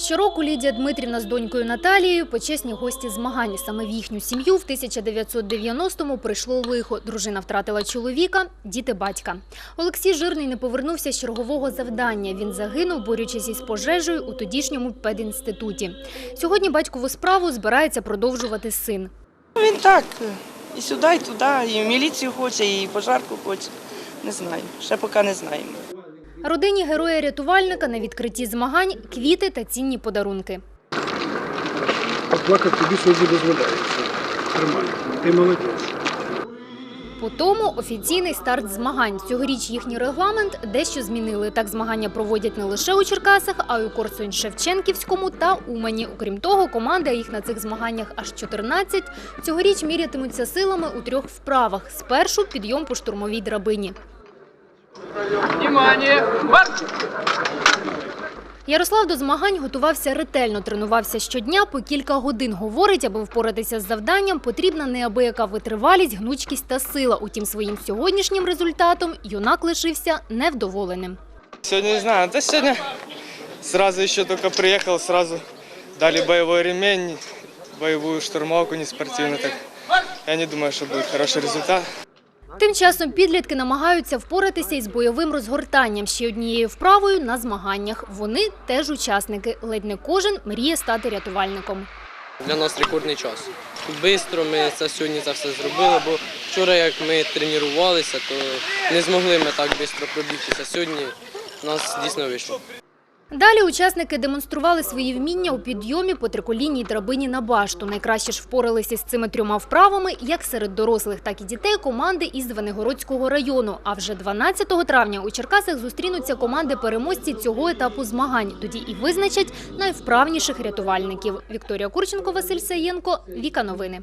Щороку Лідія Дмитрівна з донькою Наталією – почесні гості змагань. Саме в їхню сім'ю в 1990-му прийшло лихо. Дружина втратила чоловіка, діти – батька. Олексій Жирний не повернувся з чергового завдання. Він загинув, борючись із пожежею у тодішньому педінституті. Сьогодні батькову справу збирається продовжувати син. Він так, і сюди, і туди, і в міліцію хоче, і пожарку хоче. Не знаю, ще поки не знаємо. Родині героя-рятувальника на відкритті змагань – квіти та цінні подарунки. Поплакати тобі сьогодні дозволяється. Тримай. Ти молодець. По тому офіційний старт змагань. Цьогоріч їхній регламент дещо змінили. Так змагання проводять не лише у Черкасах, а й у Корсунь-Шевченківському та Умані. Окрім того, команди, а їх на цих змаганнях аж 14, цьогоріч мірятимуться силами у трьох вправах. Спершу підйом по штурмовій драбині. Внимание! Марш! Ярослав до змагань готувався ретельно, тренувався щодня по кілька годин. Говорить, аби впоратися з завданням, потрібна неабияка витривалість, гнучкість та сила. Утім, своїм сьогоднішнім результатом юнак лишився невдоволеним. Сегодня не знаю, да сегодня сразу еще только приехал, сразу дали боевой ремень, боевую штурмовку неспортивную. Так я не думаю, что будет хороший результат. Тим часом підлітки намагаються впоратися із бойовим розгортанням ще однією вправою на змаганнях. Вони теж учасники. Ледь не кожен мріє стати рятувальником. Для нас рекордний час. Бистро ми це сьогодні це все зробили, бо вчора, як ми тренувалися, то не змогли ми так швидко пробігтися. Сьогодні у нас дійсно вийшло. Далі учасники демонстрували свої вміння у підйомі по триколінній драбині на башту. Найкраще ж впоралися з цими трьома вправами як серед дорослих, так і дітей команди із Звенигородського району. А вже 12 травня у Черкасах зустрінуться команди переможці цього етапу змагань. Тоді і визначать найвправніших рятувальників. Вікторія Курченко, Василь Саєнко, Віка Новини.